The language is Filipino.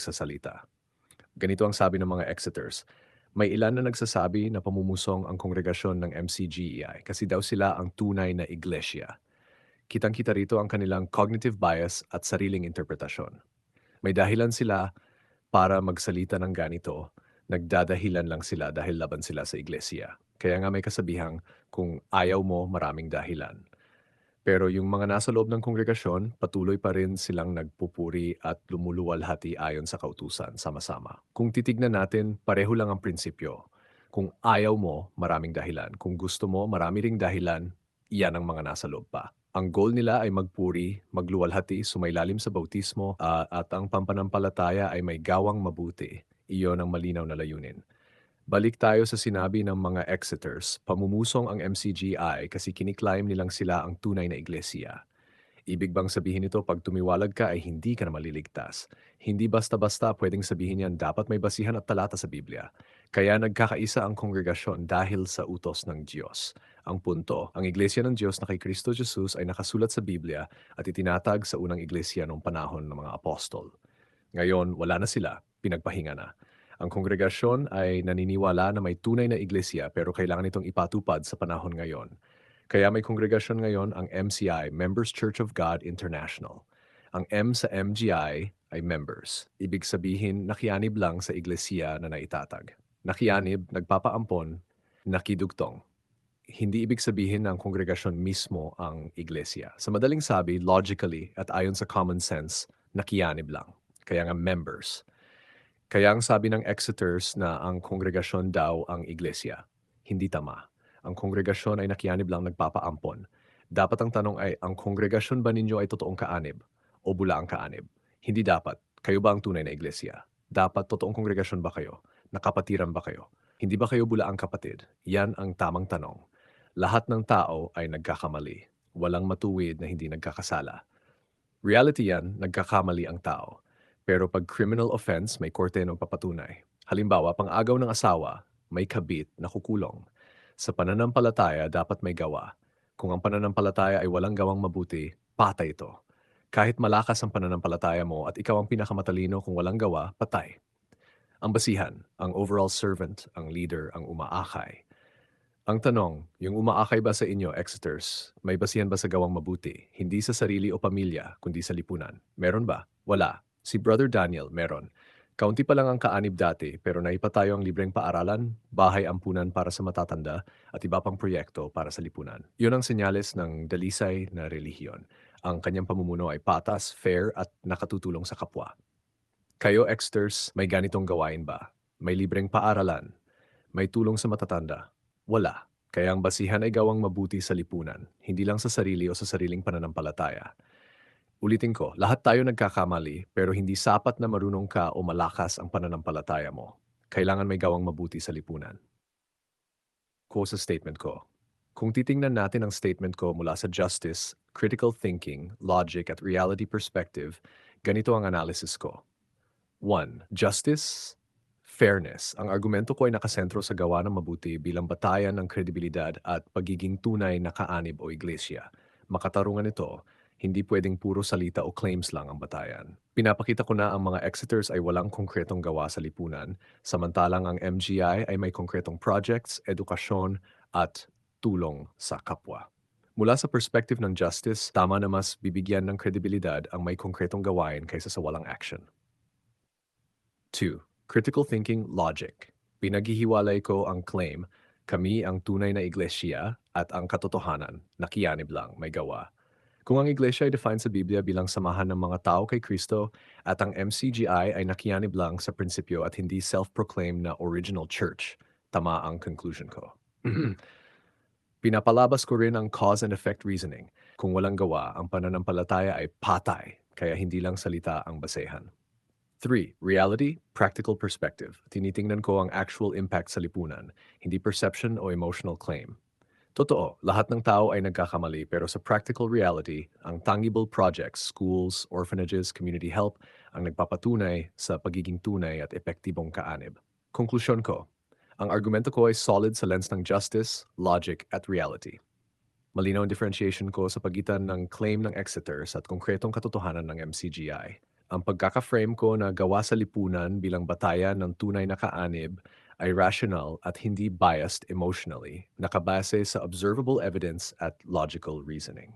sa salita. Ganito ang sabi ng mga Exeters, may ilan na nagsasabi na pamumusong ang kongregasyon ng MCGEI kasi daw sila ang tunay na iglesia. Kitang-kita rito ang kanilang cognitive bias at sariling interpretasyon. May dahilan sila para magsalita ng ganito, nagdadahilan lang sila dahil laban sila sa iglesia. Kaya nga may kasabihang, kung ayaw mo, maraming dahilan. Pero yung mga nasa loob ng kongregasyon, patuloy pa rin silang nagpupuri at lumuluwalhati ayon sa kautusan sama-sama. Kung titignan natin, pareho lang ang prinsipyo. Kung ayaw mo, maraming dahilan. Kung gusto mo, marami ring dahilan, iyan ang mga nasa loob pa. Ang goal nila ay magpuri, magluwalhati, sumailalim sa bautismo, uh, at ang pampanampalataya ay may gawang mabuti. Iyon ang malinaw na layunin. Balik tayo sa sinabi ng mga Exeters, pamumusong ang MCGI kasi kiniklaim nilang sila ang tunay na iglesia. Ibig bang sabihin ito pag tumiwalag ka ay hindi ka na maliligtas? Hindi basta-basta pwedeng sabihin yan dapat may basihan at talata sa Biblia. Kaya nagkakaisa ang kongregasyon dahil sa utos ng Diyos. Ang punto, ang iglesia ng Diyos na kay Kristo Jesus ay nakasulat sa Biblia at itinatag sa unang iglesia noong panahon ng mga apostol. Ngayon, wala na sila, pinagpahinga na. Ang kongregasyon ay naniniwala na may tunay na iglesia pero kailangan itong ipatupad sa panahon ngayon. Kaya may kongregasyon ngayon ang MCI, Members Church of God International. Ang M sa MGI ay members. Ibig sabihin, nakianib lang sa iglesia na naitatag. Nakianib, nagpapaampon, nakidugtong. Hindi ibig sabihin ang kongregasyon mismo ang iglesia. Sa madaling sabi, logically at ayon sa common sense, nakianib lang. Kaya nga members. Kaya ang sabi ng Exeters na ang kongregasyon daw ang iglesia. Hindi tama. Ang kongregasyon ay nakianib lang nagpapaampon. Dapat ang tanong ay, ang kongregasyon ba ninyo ay totoong kaanib o bula ang kaanib? Hindi dapat. Kayo ba ang tunay na iglesia? Dapat totoong kongregasyon ba kayo? Nakapatiran ba kayo? Hindi ba kayo bula ang kapatid? Yan ang tamang tanong. Lahat ng tao ay nagkakamali. Walang matuwid na hindi nagkakasala. Reality yan, nagkakamali ang tao. Pero pag criminal offense, may korte ng papatunay. Halimbawa, pang-agaw ng asawa, may kabit na kukulong. Sa pananampalataya, dapat may gawa. Kung ang pananampalataya ay walang gawang mabuti, patay ito. Kahit malakas ang pananampalataya mo at ikaw ang pinakamatalino kung walang gawa, patay. Ang basihan, ang overall servant, ang leader, ang umaakay. Ang tanong, yung umaakay ba sa inyo, Exeters, may basihan ba sa gawang mabuti? Hindi sa sarili o pamilya, kundi sa lipunan. Meron ba? Wala. Si Brother Daniel, meron. Kaunti pa lang ang kaanib dati pero naipatayo ang libreng paaralan, bahay ampunan para sa matatanda at iba pang proyekto para sa lipunan. Yun ang senyales ng dalisay na relihiyon. Ang kanyang pamumuno ay patas, fair at nakatutulong sa kapwa. Kayo, Exters, may ganitong gawain ba? May libreng paaralan? May tulong sa matatanda? Wala. Kaya ang basihan ay gawang mabuti sa lipunan, hindi lang sa sarili o sa sariling pananampalataya. Ulitin ko, lahat tayo nagkakamali pero hindi sapat na marunong ka o malakas ang pananampalataya mo. Kailangan may gawang mabuti sa lipunan. Ko sa statement ko. Kung titingnan natin ang statement ko mula sa justice, critical thinking, logic at reality perspective, ganito ang analysis ko. 1. Justice, fairness. Ang argumento ko ay nakasentro sa gawa ng mabuti bilang batayan ng kredibilidad at pagiging tunay na kaanib o iglesia. Makatarungan ito, hindi pwedeng puro salita o claims lang ang batayan. Pinapakita ko na ang mga Exeters ay walang konkretong gawa sa lipunan, samantalang ang MGI ay may konkretong projects, edukasyon at tulong sa kapwa. Mula sa perspective ng justice, tama na mas bibigyan ng kredibilidad ang may konkretong gawain kaysa sa walang action. 2. Critical thinking logic. Pinaghihiwalay ko ang claim, kami ang tunay na iglesia at ang katotohanan, nakiyanib lang, may gawa. Kung ang iglesia ay defined sa Biblia bilang samahan ng mga tao kay Kristo at ang MCGI ay nakiyanib lang sa prinsipyo at hindi self-proclaimed na original church, tama ang conclusion ko. Pinapalabas ko rin ang cause and effect reasoning. Kung walang gawa, ang pananampalataya ay patay, kaya hindi lang salita ang basehan. 3. Reality, practical perspective. Tinitingnan ko ang actual impact sa lipunan, hindi perception o emotional claim. Totoo, lahat ng tao ay nagkakamali pero sa practical reality, ang tangible projects, schools, orphanages, community help ang nagpapatunay sa pagiging tunay at epektibong kaanib. Konklusyon ko, ang argumento ko ay solid sa lens ng justice, logic at reality. Malinaw ang differentiation ko sa pagitan ng claim ng Exeter at konkretong katotohanan ng MCGI. Ang pagkaka-frame ko na gawa sa lipunan bilang batayan ng tunay na kaanib ay rational at hindi biased emotionally, nakabase sa observable evidence at logical reasoning.